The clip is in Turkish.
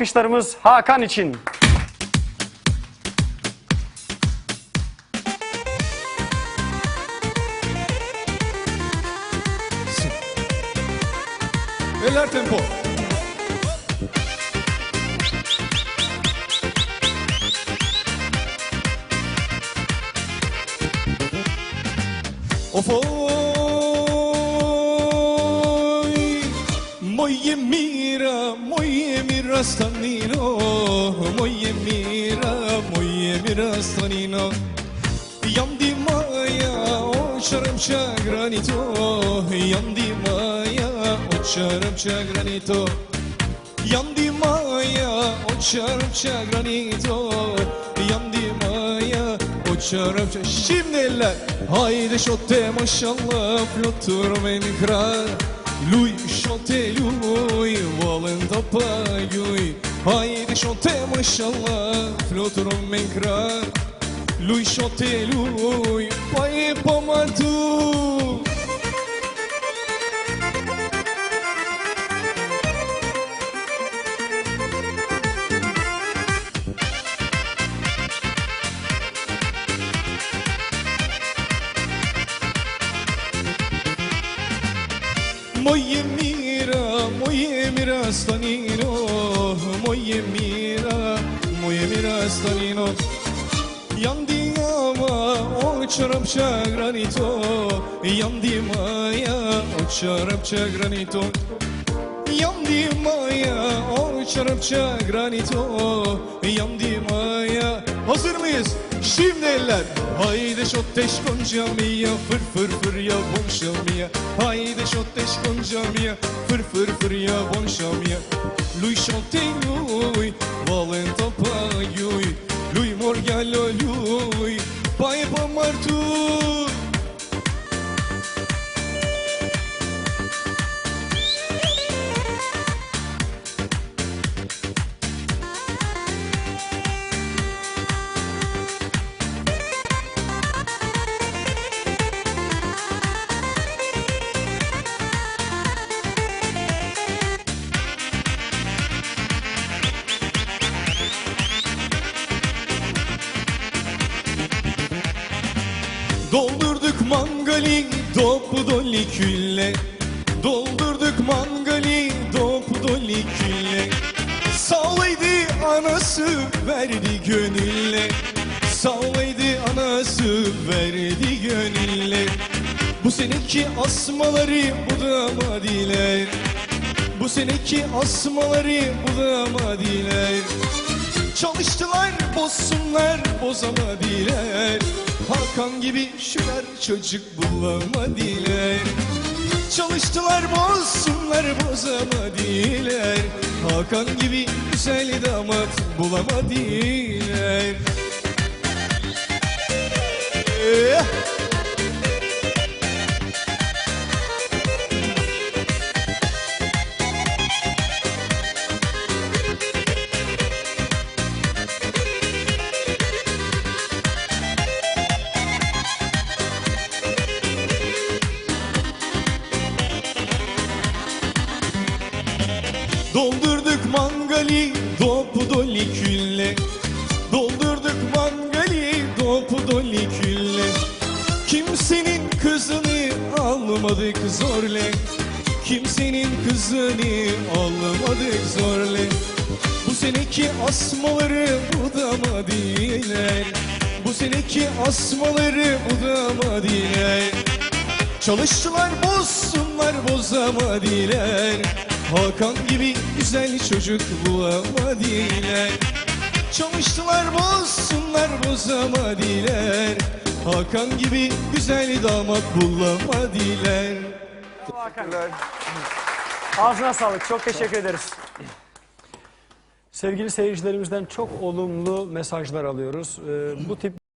Alkışlarımız Hakan için. Eller tempo. Of oy Moje mira, moje mira stanino Moje mira, moje mira stanino Jam di maja, o qërëm që granito Jam di maja, o qërëm që granito Jam di maja, o qërëm që granito Jam di maja, o qërëm që Şimdi eller. Haydi şotte maşallah Flottur men krar Luj şotte luj Valen tapa juj Haydi şotte maşallah Flottur men krar Luj shote luj, Moje mira, moje mira stanino. Moje mira, moje mira stanino. Jandi ama o çarapça granito Jandi maya o çarapça granito Jandi maya o çarapça granito Jandi maya Hazır mıyız? Şimdi eller. Haydi şotteş koncamia Fır fır fır ya bonşamia. Haydi şotteş koncamia Fır fır fır ya bonşamia. Lui şotte lui Doldurduk mangali dopu doli külle Doldurduk mangali dopu doli külle Sağlaydı anası verdi gönülle. Sağlaydı anası verdi gönülle. Bu seneki asmaları bu damadiler Bu seneki asmaları bu damadiler Çalıştılar bozsunlar bozamadılar Hakan gibi şüler çocuk bulamadılar. Çalıştılar bozsunlar bozamadılar. Hakan gibi güzel damat bulamadılar Doldurduk mangali dopu doli külle. Doldurduk mangali dopu doli külle. Kimsenin kızını almadık zorla Kimsenin kızını almadık zorla Bu seneki asmaları budamadılar Bu seneki asmaları budamadılar Çalıştılar bozsunlar bozamadılar Hakan gibi güzel çocuk bulamadılar Çalıştılar bozsunlar bozamadılar Hakan gibi güzel damat bulamadılar Hakan. Ağzına sağlık. Çok teşekkür ederiz. Sevgili seyircilerimizden çok olumlu mesajlar alıyoruz. Ee, bu tip